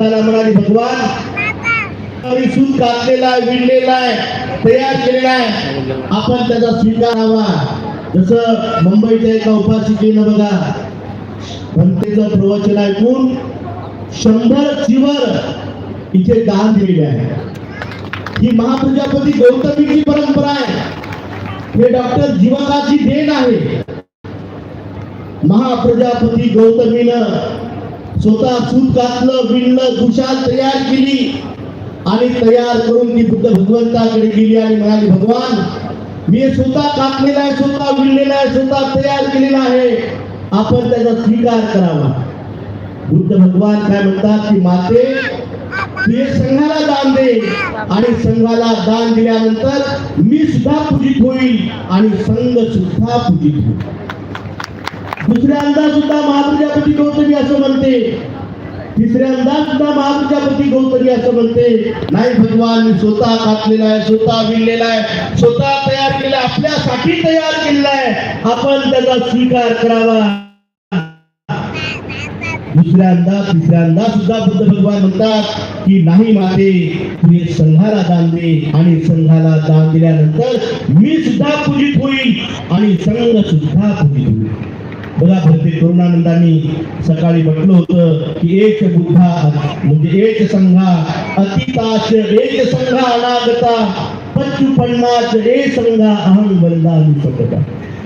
त्याला म्हणाली भगवान आणि कापलेला आहे विणलेला आहे तयार केलेला आहे. आपण त्याचा स्वीकारावा जसं मुंबईच्या एका उपासिकेनं बघा. भंतेचं प्रवचन ऐकून शंभर चिवर इथे दान दिलेले आहे. ही महाप्रजापती गौतमीची परंपरा आहे. हे डॉक्टर जीवनाची देण आहे. महाप्रजापती गौतमीनं स्वतः सूत घातलं विणलं दुशाल तयार केली. आणि तयार करून ती बुद्ध भगवंताकडे गेली आणि म्हणाली भगवान मी स्वतः कापलेला आहे स्वतः विणलेला आहे स्वतः तयार केलेला आहे. आपण त्याचा स्वीकार करावा. बुद्ध भगवान काय म्हणतात की माते तू संघाला दान दे. आणि संघाला दान दिल्यानंतर मी सुद्धा पूजित होईल आणि संघ सुद्धा पूजित होईल. दुसऱ्यांदा सुद्धा महाप्रजापती गौतमी असं म्हणते. तिसऱ्यांदा सुद्धा महाप्रजापती गौतमी असं म्हणते. नाही भगवान मी स्वतः कापलेला आहे स्वतः विणलेला आहे स्वतः तयार केला आपल्यासाठी तयार केलेला आहे. आपण त्याचा स्वीकार करावा. दुसऱ्यांदा तिसऱ्यांदा सुद्धा बुद्ध भगवान म्हणतात की नाही माते तू हे संघाला दान दे. आणि संघाला दान दिल्यानंतर मी सुद्धा पूजित होईल आणि संघ सुद्धा पूजित होईल. बघा भरते करुणानंदांनी सकाळी म्हटलं होतं की एक बुद्धा म्हणजे एक संघा अतिताच एक संघा अनागता पच्चुपन्नाच ए संघा अहम बंदा सकता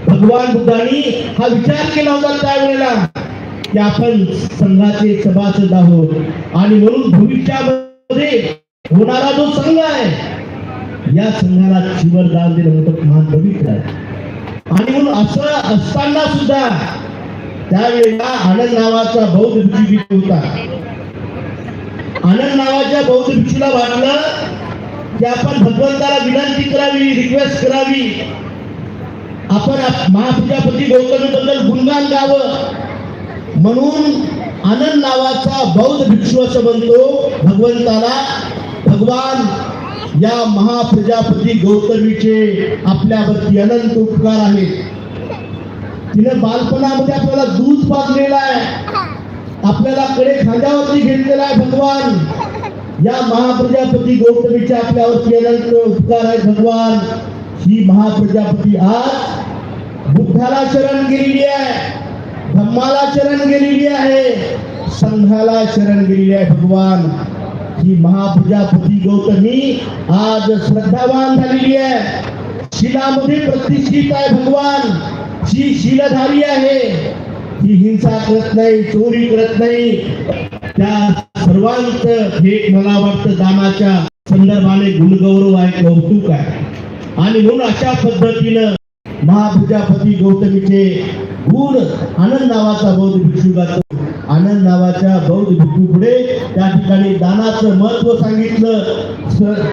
भगवान बुद्धांनी हा विचार केला होता त्यावेळेला की आपण संघाचे सभासद आहोत. आणि म्हणून भविष्यामध्ये होणारा जो संघ आहे या संघाला शिवर दान देणं मोठं महान पवित्र आहे. आणि म्हणून असं असताना सुद्धा त्यावेळेला आनंद नावाचा बौद्ध भिक्षू तिथे होता. आनंद नावाच्या बौद्ध भिक्षूला वाटलं की आपण भगवंताला विनंती करावी रिक्वेस्ट करावी. आपण आप- महाप्रजापती गौतमी बद्दल गुणगान गावं. म्हणून आनंद नावाचा बौद्ध भिक्षू असं म्हणतो भगवंताला भगवान या महाप्रजापती गौतमीचे आपल्यावरती अनंत उपकार आहेत. तिने बालपणामध्ये आपल्याला दूध पाजलेलं आहे. आपल्याला कडे खांद्यावरती घेतलेला आहे भगवान. या महाप्रजापती गौतमीचे आपल्यावरती अनंत उपकार आहे भगवान. ही महाप्रजापती आज बुद्धाला शरण गेलेली आहे. धम्माला शरण गेलेली आहे. संघाला शरण गेलेली आहे भगवान. ही महाप्रजापती गौतमी आज श्रद्धावान झालेली आहे. शिलामध्ये प्रतिष्ठित आहे भगवान. जी शिलाधारी आहे ती हिंसा करत नाही चोरी करत नाही. त्या सर्वांचं हे मला वाटतं दानाच्या संदर्भाने गुणगौरव आहे कौतुक आहे. आणि म्हणून अशा पद्धतीनं महाप्रजापती गौतमीचे गुण आनंद नावाचा बौद्ध भिक्षू गातो. आनंद नावाच्या बौद्ध भिक्षू पुढे त्या ठिकाणी दानाचं महत्त्व सांगितलं.